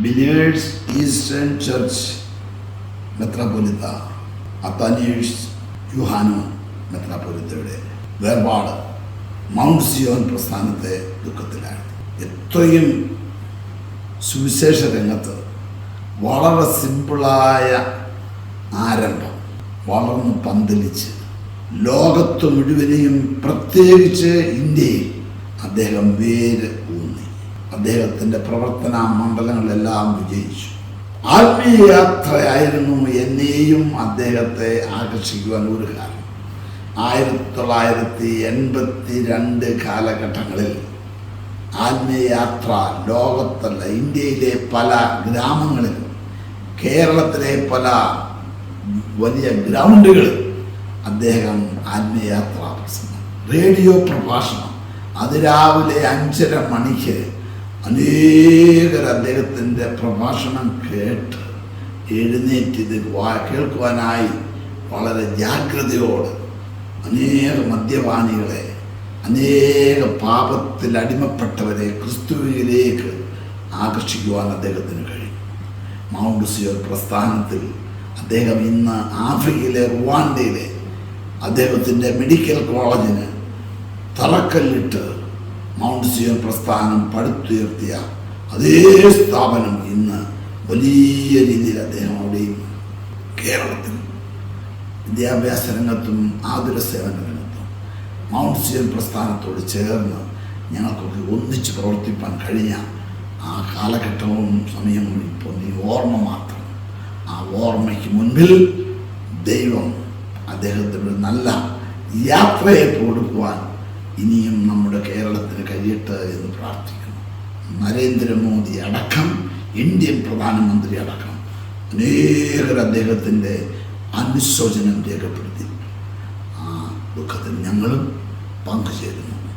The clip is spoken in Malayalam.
ബിലിയേഴ്സ് ഈസ്റ്റേൺ ചർച്ച് മെത്രാപൊലിത്ത അത്താനിയേഴ്സ് യുഹാനോ മെത്രാപൊലിത്തയുടെ വേർപാട് മൗണ്ട് സിയോൻ പ്രസ്ഥാനത്തെ ദുഃഖത്തിലാണ് എത്രയും സുവിശേഷ രംഗത്ത് വളരെ സിമ്പിളായ ആരംഭം. വളർന്ന് പന്തലിച്ച് ലോകത്ത് മുഴുവനെയും പ്രത്യേകിച്ച് ഇന്ത്യയിൽ അദ്ദേഹം വേര് അദ്ദേഹത്തിന്റെ പ്രവർത്തന മണ്ഡലങ്ങളെല്ലാം വിജയിച്ചു. ആത്മീയ യാത്രയായിരുന്നു എന്നെയും അദ്ദേഹത്തെ ആകർഷിക്കുവാൻ ഒരു കാരണം. ആയിരത്തി തൊള്ളായിരത്തി എൺപത്തി രണ്ട് കാലഘട്ടങ്ങളിൽ ആത്മീയയാത്ര ലോകത്തല്ല ഇന്ത്യയിലെ പല ഗ്രാമങ്ങളിൽ കേരളത്തിലെ പല വലിയ ഗ്രൗണ്ടുകളിൽ അദ്ദേഹം ആത്മീയയാത്ര പ്രസംഗം. റേഡിയോ പ്രഭാഷണം. അതിരാവിലെ അഞ്ചര മണിക്ക് അനേകർ അദ്ദേഹത്തിന്റെ പ്രഭാഷണം കേട്ട് എഴുന്നേറ്റ് ഇത് വാ- കേൾക്കുവാനായി വളരെ ജാഗ്രതയോട് അനേക മദ്യപാനികളെ അനേക പാപത്തിൽ അടിമപ്പെട്ടവരെ ക്രിസ്തുവിലേക്ക് ആകർഷിക്കുവാൻ അദ്ദേഹത്തിന് കഴിയും മൗണ്ട് സിയോർ പ്രസ്ഥാനത്തിൽ അദ്ദേഹം ഇന്ന് ആഫ്രിക്കയിലെ റുവാണ്ടയിലെ അദ്ദേഹത്തിന്റെ മെഡിക്കൽ കോളേജിന് തറക്കല്ലിട്ട് മൗണ്ട് സിയർ പ്രസ്ഥാനം പടുത്തുയർത്തിയ അതേ സ്ഥാപനം ഇന്ന് വലിയ രീതിയിൽ അദ്ദേഹം അവിടെയും കേരളത്തിൽ വിദ്യാഭ്യാസ രംഗത്തും ആതുര സേവന രംഗത്തും മൗണ്ട് സിയൻ പ്രസ്ഥാനത്തോട് ചേർന്ന് ഞങ്ങൾക്കൊക്കെ ഒന്നിച്ച് പ്രവർത്തിപ്പാൻ കഴിഞ്ഞ ആ കാലഘട്ടവും സമയവും ഇപ്പോൾ നീ ഓർമ്മ മാത്രം. ആ ഓർമ്മയ്ക്ക് മുൻപിൽ ദൈവം അദ്ദേഹത്തിനൊരു നല്ല യാത്രയെ കൊടുക്കുവാൻ ഇനിയും നമ്മുടെ കേരളത്തിന് കഴിയട്ടെ എന്ന് പ്രാർത്ഥിക്കുന്നു. നരേന്ദ്രമോദി അടക്കം ഇന്ത്യൻ പ്രധാനമന്ത്രി അടക്കം അനേകർ അദ്ദേഹത്തിന്റെ അനുശോചനം രേഖപ്പെടുത്തി. ആ ദുഃഖത്തിൽ ഞങ്ങളും പങ്കുചേരുന്നു.